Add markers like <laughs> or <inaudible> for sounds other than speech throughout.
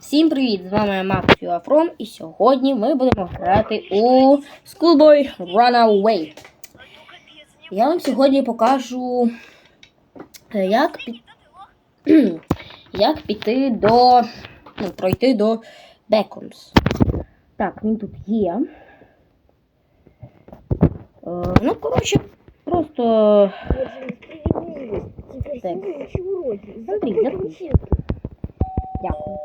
Всім привіт! З вами Макс Юафром, і сьогодні ми будемо грати у Schoolboy Runaway. Я вам сьогодні покажу, е, як, пі... <clears throat> як піти до. Ну, пройти до Беконс. Так, він тут є. Е, ну, коротше, просто. Так. Смотри. Дякую.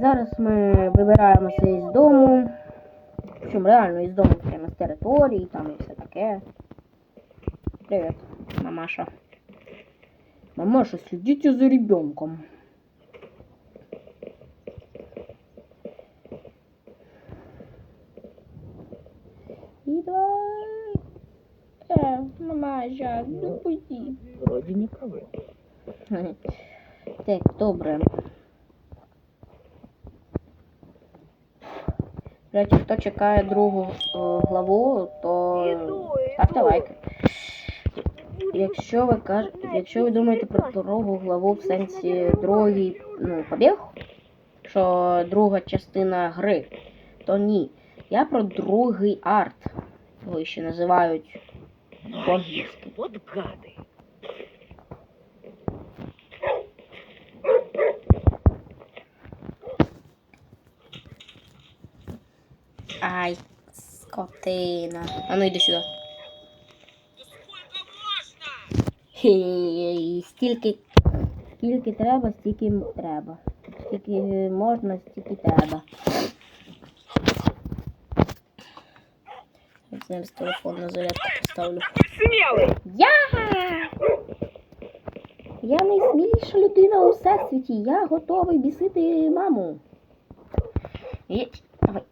Зараз ми вибираємося із дому. Причому реально із дому прямо з території, там і все таке. Привіт, мамаша. Мамаша, следите за ребенком. И давай. Э, мамаша, ну пусти. Вроде никого. Так, добре. Речі, хто чекає другу е, главу, то ставте лайки. Якщо ви каж... якщо ви думаєте про другу главу в сенсі другий ну, побіг, що друга частина гри, то ні. Я про другий арт. Його ще називають по-англійськи. Ай, скотина. А ну йди сюди. Хе, Стільки, скільки треба, стільки треба. Скільки можна, стільки треба. Зараз телефон на зарядку поставлю. Я! Я найсміліша людина у всесвіті. Я готовий бісити маму. Давай.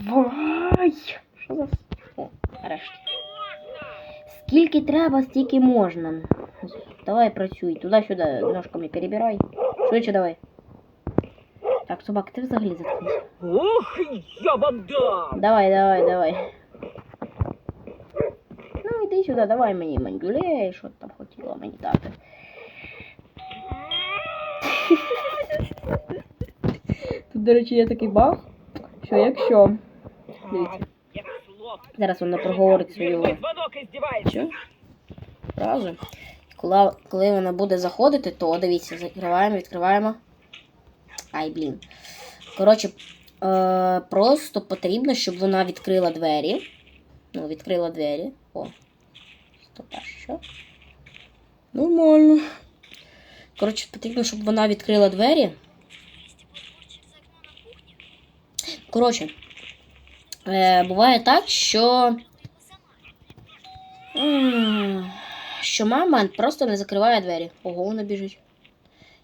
Давай! Що за... О, нарешті. Скільки треба, стільки можна. Давай працюй. Туди-сюди ножками перебирай. Швидше давай. Так, собак, ти взагалі заткнись. Ух, я вам дам! Давай, давай, давай. Ну, іди сюди, давай мені мандюлей, що ти там хотіла мені дати. <laughs> Тут, до речі, є такий баг, Що якщо. Дивіться, зараз вона проговорить свою що? фразу. Коли, коли вона буде заходити, то дивіться, закриваємо, відкриваємо. Ай, блін. Коротше, е, просто потрібно, щоб вона відкрила двері. Ну, відкрила двері. О. Стоп, а що? Нормально. Коротше, потрібно, щоб вона відкрила двері. Коротше, е, буває так, що. М, Що мама просто не закриває двері. Ого, вона біжить.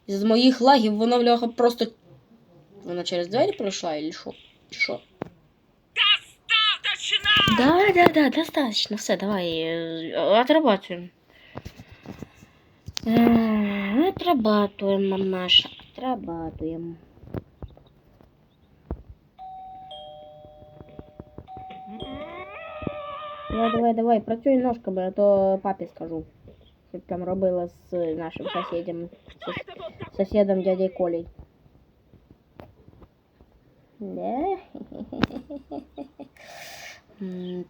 З моїх лагів вона бляха просто. Вона через двері пройшла или що? Чи що? Достаточно! Да, да, да, достаточно. Все, давай. э, Отрабатываем. Э, Отрабатываем, мамаша. Отрабатываем. Давай, давай, давай, працюй ножками, а то папі скажу. Що ти там робила з нашим сусідом. Кто это тут такой? Сусідом дядей Колей. Да? М.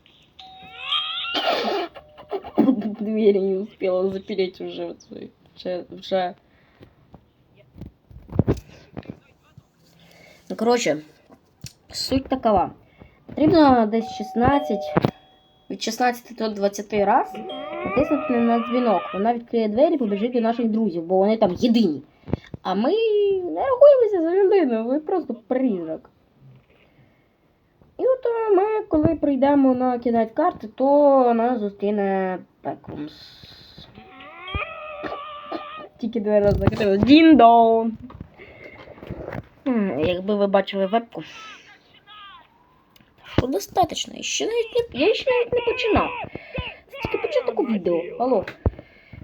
Двери не успела запереть уже. вот свои. Уже, уже. Ну, коротше, суть такова. Потрібно десь 16, Від 16 до 20 раз натиснути на дзвінок. Вона відкриє двері, і побіжить до наших друзів, бо вони там єдині. А ми не рахуємося за людину, ви просто призрак. І от ми, коли прийдемо на кидати карти, то нас зустріне Пекрумс. Тільки двері закрили. Дін-дон! Якби ви бачили вебку. Що достатньо? Я ще навіть не, я ще навіть не починав. Тільки початок відео. Алло.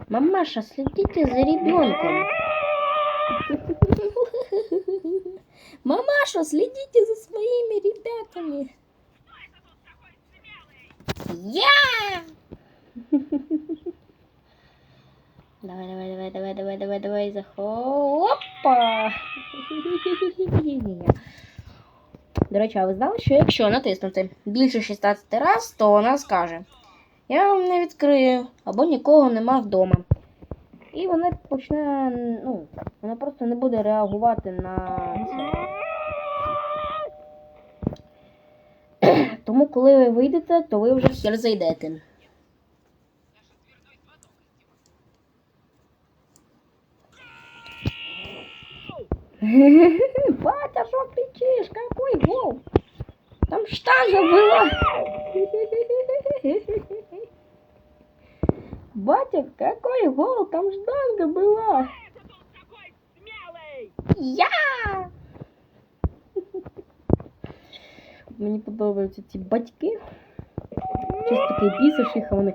Мамаша, следите за ребенком. <laughs> Мамаша, следите за своими ребятами. Я! Давай, давай, давай, давай, давай, давай, давай, захоп. Опа! <laughs> До речі, а ви знали, що якщо натиснути більше 16 раз, то вона скаже: Я вам не відкрию або нікого нема вдома. І вона почне, ну, вона просто не буде реагувати на. <clears throat> Тому, коли ви вийдете, то ви вже хер зайдете. <laughs> Батя, что кричишь? Какой гол? Там штанга была. Батя, какой гол? Там штанга была. Это тут такой смелый! Я! Мені подобаються ці батьки. Щось таке бісиш їх, а вони.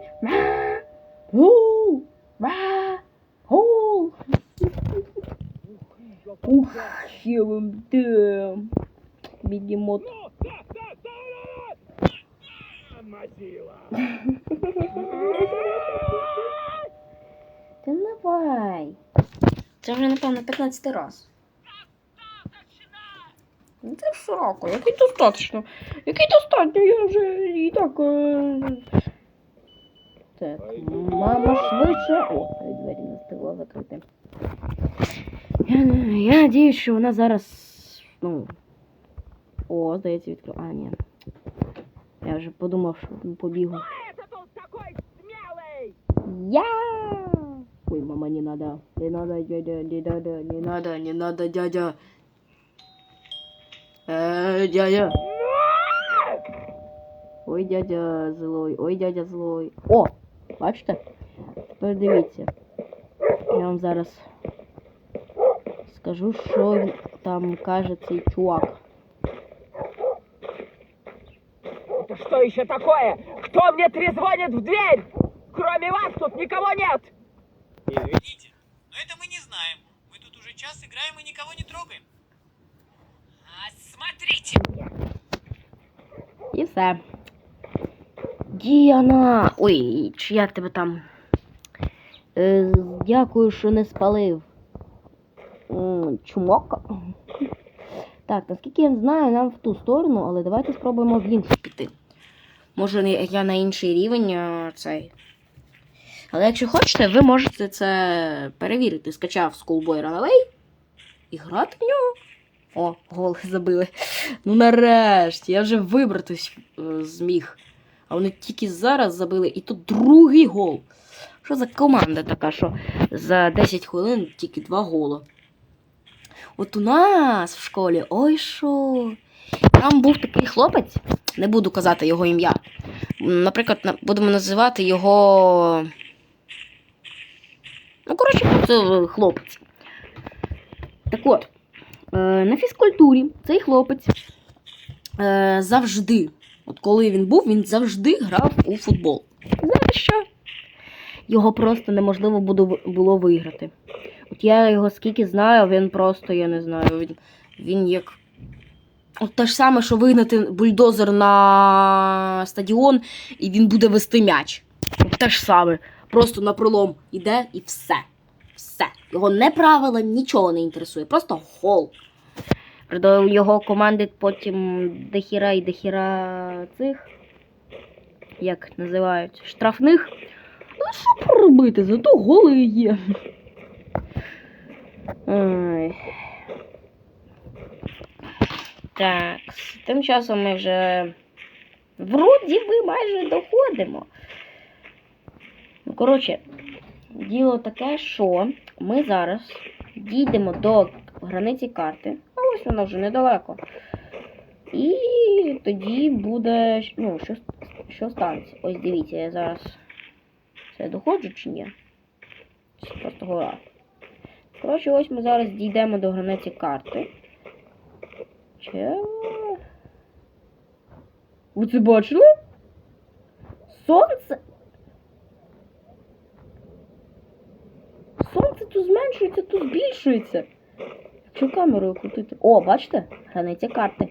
Да, да, да! Мазила! Та давай. Це вже, напевно, 15 раз. Ну це сраку, який достатньо. Який достатньо, я вже і так. Е... Так, мама швидше. О, двері не встигла закрити. Я, не- я надіюсь, що вона зараз. Ну. О, здається, відкрила. А, ні. Я вже подумав, що побігу. Это тут такой смелый! Я! Ой, мама, не надо. Не надо, дядя, не надо, не надо, не надо, дядя. Э, дядя. Ой, дядя злой, ой, дядя злой. О! Бачите? Тепер дивіться. Я вам зараз скажу, що він там каже цей чувак. Это что еще такое? Кто мне трезвонит в дверь? Кроме вас тут никого нет! Извините, но это мы не знаем. Мы тут уже час играем и никого не трогаем. А, смотрите! І все. Діана! Ой, чи як тебе там? Е, дякую, що не спалив. Чумок. Так, наскільки я знаю, нам в ту сторону, але давайте спробуємо в іншу піти. Може, я на інший рівень цей. Але якщо хочете, ви можете це перевірити. Скачав Schoolboy Runaway і грати в нього. О, гол забили. Ну нарешті, я вже вибратись е, зміг. А вони тільки зараз забили, і тут другий гол. Що за команда така, що за 10 хвилин тільки два гола. От у нас в школі, ой що. Там був такий хлопець, не буду казати його ім'я. Наприклад, будемо називати його. Ну, коротше, це хлопець. Так от, е, на фізкультурі цей хлопець е, завжди, от коли він був, він завжди грав у футбол. Знаєте що? Його просто неможливо було виграти. От я його скільки знаю, він просто, я не знаю, він, він як. От те ж саме, що вигнати бульдозер на стадіон, і він буде вести м'яч. От те ж саме. Просто на пролом іде і все. Все. Його не правила, нічого не інтересує. Просто гол. У його команди потім дохіра і дохіра цих. Як називають? Штрафних. Ну, що поробити? Зато голи є. Ой. Так, тим часом ми вже вроді би майже доходимо. Ну, коротше, діло таке, що ми зараз дійдемо до границі карти, а ось вона вже недалеко. І тоді буде. Ну, що, що станеться? Ось дивіться, я зараз це доходжу чи ні? Просто гора. Коротше, ось ми зараз дійдемо до границі карти. Че? Ви це бачили? Сонце? Сонце то зменшується, то збільшується. Якщо камерою крутити. О, бачите? Границя карти.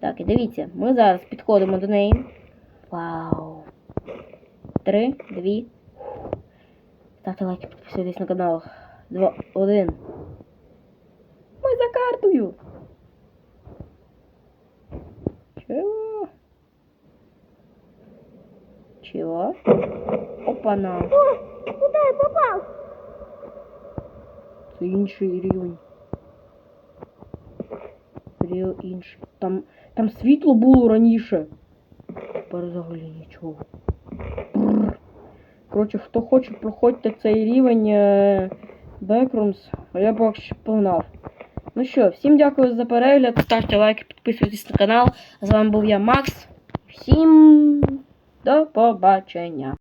Так, і дивіться, ми зараз підходимо до неї. Вау. Три, дві. Ставте лайки, підписуйтесь на канал. два, один. Ми за картою. Чого? Чего? Опа-на. Куда я попал? Це інший рівень. Рів інший. Там, там світло було раніше. Тепер взагалі нічого. Коротше, хто хоче, проходьте цей рівень е, Backrooms, а я б погнав. Ну що, всім дякую за перегляд. Ставте лайки, підписуйтесь на канал. З вами був я, Макс. Всім до побачення.